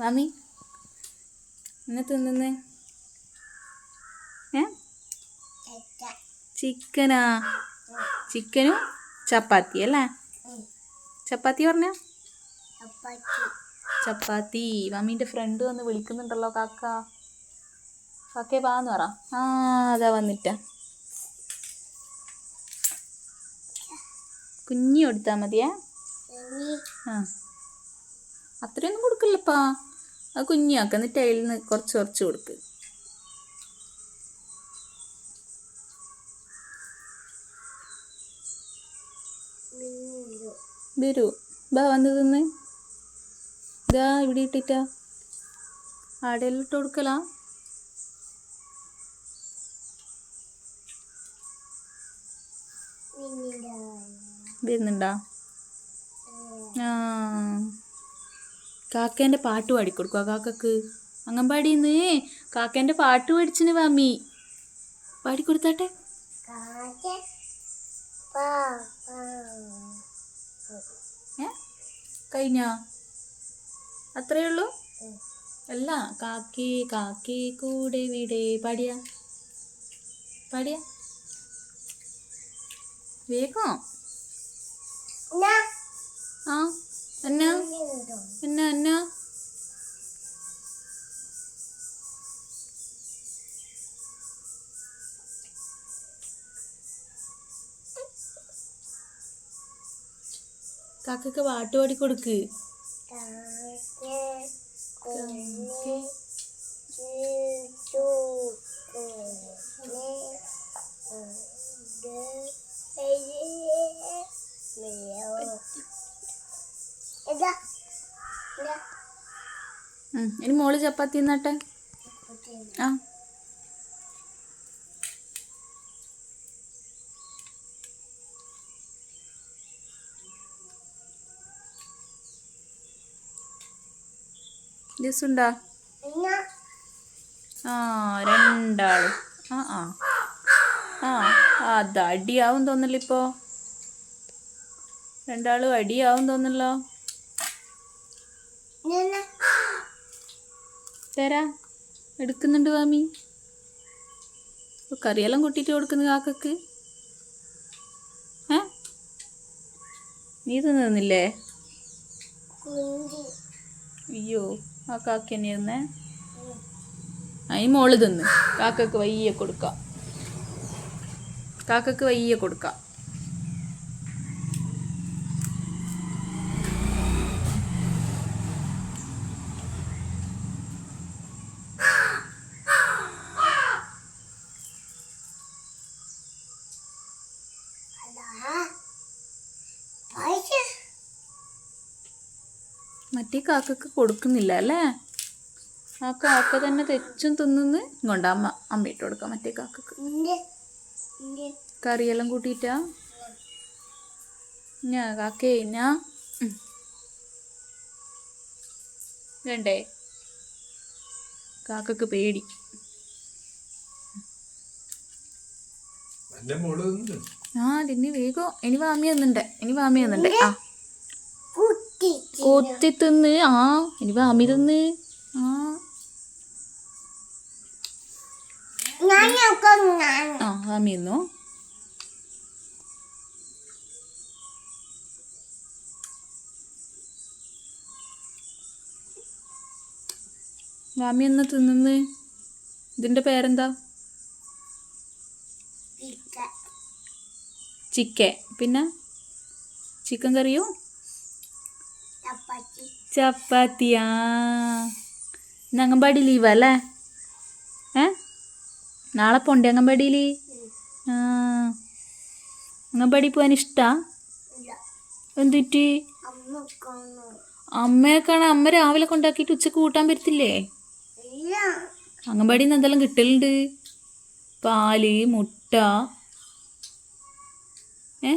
മാമി എന്നെ തിന്നുന്നേ? ഏ? ചിക്കനാ? ചിക്കനും ചപ്പാത്തി അല്ലേ? ചപ്പാത്തി പറഞ്ഞ? ചപ്പാത്തി. മമ്മീന്റെ ഫ്രണ്ട് വന്ന് വിളിക്കുന്നുണ്ടല്ലോ കാക്ക. കാക്കേ വാന്ന് പറ. ആ അതാ വന്നിട്ട. കുഞ്ഞി കൊടുത്താൽ മതിയേ? ആ. അത്രയൊന്നും കൊടുക്കില്ലപ്പാ. അത് കുഞ്ഞാക്ക എന്നിട്ട് അതിൽ നിന്ന് കുറച്ച് കുറച്ച് കൊടുക്ക്. വരൂ. ബാ വന്ന് തിന്ന്. ഇതാ ഇവിടെ ഇട്ടിട്ടാ. ആടെല്ലാം ഇട്ട് കൊടുക്കലാ. വരുന്നുണ്ടാ? ആ. കാക്കേന്റെ പാട്ട് പാടിക്കൊടുക്കുക കാക്കക്ക്. അംഗൻവാടിന്ന് കാക്കേന്റെ പാട്ട് പഠിച്ചിന് വാമി പാടിക്കൊടുത്താട്ടെ. കഴിഞ്ഞ? അത്രയേ ഉള്ളൂ? അല്ല കാക്കി കാക്കി കൂടെ വിടെ. പാടിയ. പാടിയ. വേഗം. ആ. എന്നാ കാക്കക്ക് പാട്ട് പാടി കൊടുക്ക്. ഇനി മോൾ ചപ്പാത്തി എന്നാട്ടെ ആ. ദിവസമുണ്ടാ? ആ രണ്ടാളും. ആ ആ. ആ അത് അടിയാവും തോന്നല്ലോ ഇപ്പോ രണ്ടാളും അടിയാവും തോന്നല്ലോ തരാ. എടുക്കുന്നുണ്ട് മാമി. കറിയെല്ലാം കൂട്ടിയിട്ട് കൊടുക്കുന്നു കാക്കക്ക്. ഏ? നീ തിന്നില്ലേ അയ്യോ ആ കാക്ക ഇരുന്നേ ആ മോൾ തിന്ന്. കാക്കക്ക് വയ്യ കൊടുക്കാം. കാക്കക്ക് വയ്യ കൊടുക്കാം. മറ്റേ കാക്കക്ക് കൊടുക്കുന്നില്ല അല്ലേ? ആ കാക്ക തന്നെ തെച്ചും തിന്നുന്ന് ഇങ്ങോട്ട് അമ്മ അമ്മയിട്ട് കൊടുക്കാം മറ്റേ കാക്കക്ക്. കറിയെല്ലാം കൂട്ടിയിട്ടാ? ഞാ കാക്കേ ഞാ. വേണ്ടേ? കാക്കക്ക് പേടി എന്റെ മോൾ തിന്നു. ആ തിന്നി വേഗോ. ഇനി വാമി വന്നിണ്ട്. ഇനി വാമി വന്നിണ്ട്. ആ. കൊത്തി തിന്ന് ആ ഇനി വാമി തിന്ന്. ആ. ആ വാമി തിന്നോ? വാമി എന്ന് തിന്നുന്ന്. ഇതിന്റെ പേരെന്താ? ചിക്കൻ. പിന്നെ ചിക്കൻ കറിയോ ചപ്പാത്തിയാ. ഇന്ന് അംഗൻവാടി ലീവാ അല്ലേ? ഏ? നാളെ പോണ്ടേ അംഗൻവാടിയിൽ ആ. അംഗൻവാടി പോകാൻ ഇഷ്ടാ? എന്തിട്ട് കാണാൻ അമ്മ രാവിലെ കൊണ്ടാക്കിയിട്ട് ഉച്ചയ്ക്ക് കൂട്ടാൻ പറ്റത്തില്ലേ? അംഗൻവാടിയിൽ നിന്ന് എന്തെല്ലാം കിട്ടലുണ്ട്? പാൽ മുട്ട. ഏ?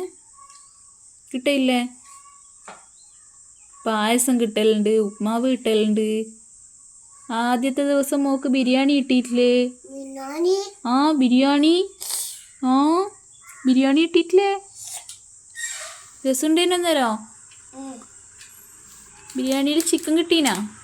കിട്ടയില്ലേ? പായസം കിട്ടലുണ്ട് ഉപ്മാവ് കിട്ടലുണ്ട്. ആദ്യത്തെ ദിവസം മോക്ക് ബിരിയാണി കിട്ടിയിട്ടില്ലേ? ആ ബിരിയാണി. ആ ബിരിയാണി കിട്ടിയിട്ടില്ലേ? അന്നേരം? ബിരിയാണിയിൽ ചിക്കൻ കിട്ടീനാ?